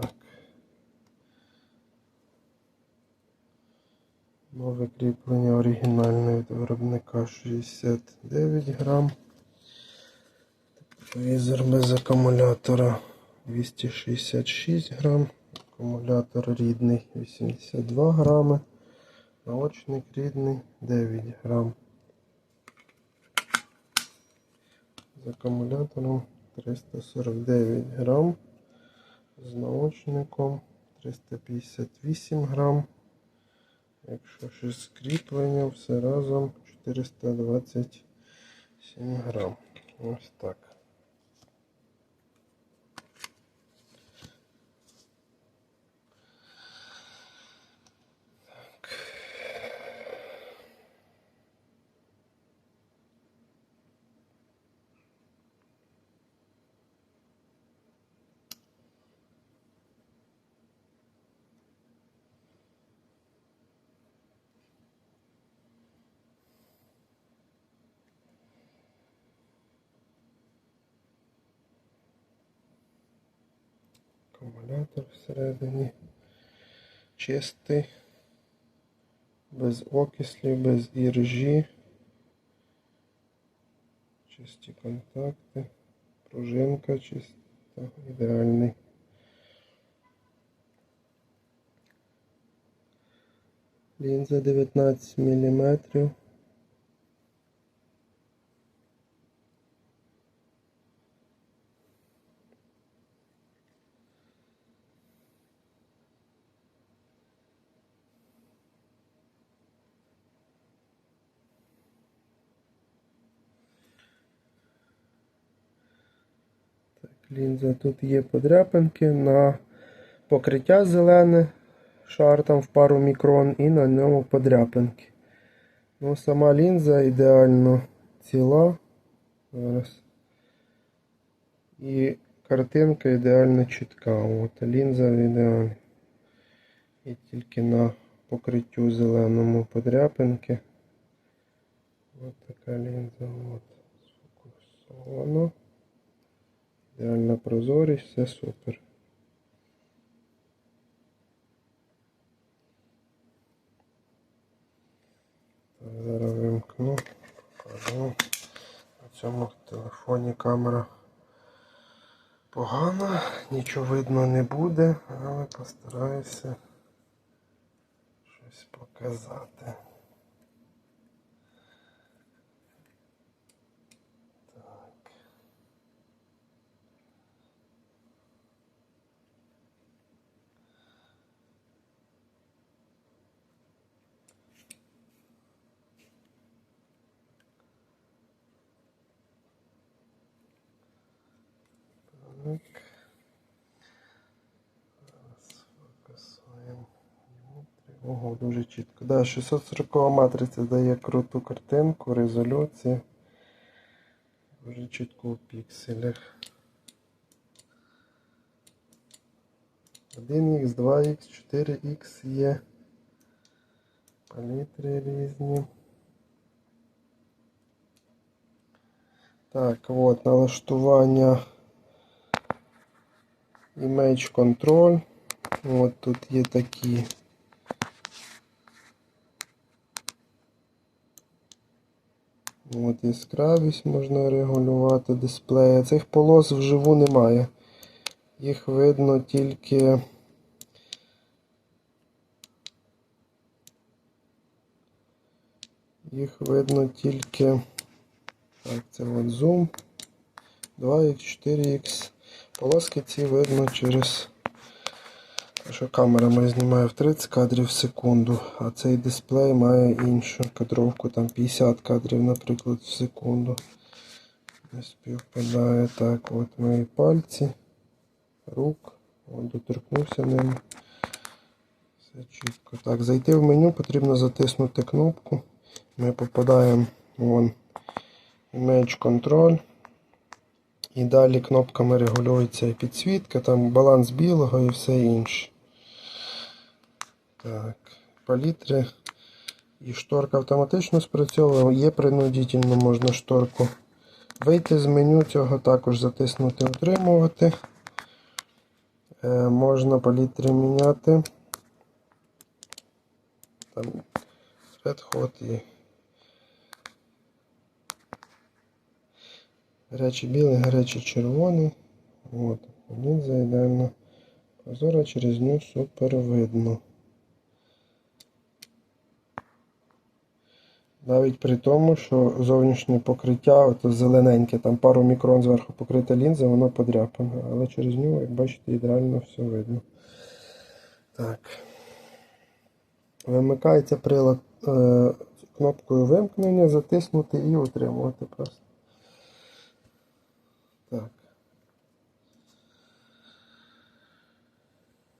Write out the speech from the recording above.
Так. Нове кріплення оригінальне від виробника 69 грам. Візор без акумулятора 266 грам. Акумулятор рідний 82 грами. Наочник рідний 9 грам. З акумулятором 349 грам. З наочником 358 грам. Якщо ще з кріпленням, все разом 427 грам. Ось так. Акумулятор всередині чистий, без окислів, без іржі. Чисті контакти, пружинка чиста, ідеальний. Лінза 19 мм. Так, лінза тут є подряпинки на покриття зелене, шар там в пару мікрон і на ньому подряпинки. Ну, сама лінза ідеально ціла. Зараз. І картинка ідеально чітка. От лінза ідеальна. І тільки на покриттю зеленому подряпинки. Ось така лінза. От. Сфокусовано. Ідеальна прозорість, все супер. Так, зараз вимкну. Покажу. На цьому телефоні камера погана, нічого видно не буде, але постараюся щось показати. Так. Так. Зараз фокусуємо. Ого, дуже чітко. Да, 640 матриця дає круту картинку, резолюцію. Дуже чітко у пікселях. 1х, 2х, 4х є. Палітри різні. Так, от налаштування Image Control. От тут є такі. От яскравість можна регулювати дисплея. Цих полос вживу немає. Їх видно тільки. Їх видно тільки. Так, це от зум. 2х, 4х. Полоски ці видно через. Що камера моя знімає в 30 кадрів в секунду, а цей дисплей має іншу кадровку, там 50 кадрів, наприклад, в секунду. Співпадає так. От мої пальці, рук. От доторкнувся ним. Все чітко. Так, зайти в меню потрібно затиснути кнопку. Ми попадаємо вон Image Control. І далі кнопками регулюється і підсвітка, там баланс білого і все інше. Так, палітри. І шторка автоматично спрацьовує, є принудительно можна шторку. Вийти з меню цього також затиснути Утримувати. Е, можна палітри міняти. Там Red і гарячий білий, гарячий червоний. От. Лінза ідеально прозора, через нього супер видно. Навіть при тому, що зовнішнє покриття, ото зелененьке, там пару мікрон зверху покрита лінза, воно подряпане. Але через нього, як бачите, ідеально все видно. Так. Вимикається прилад е, кнопкою вимкнення, затиснути і утримувати просто.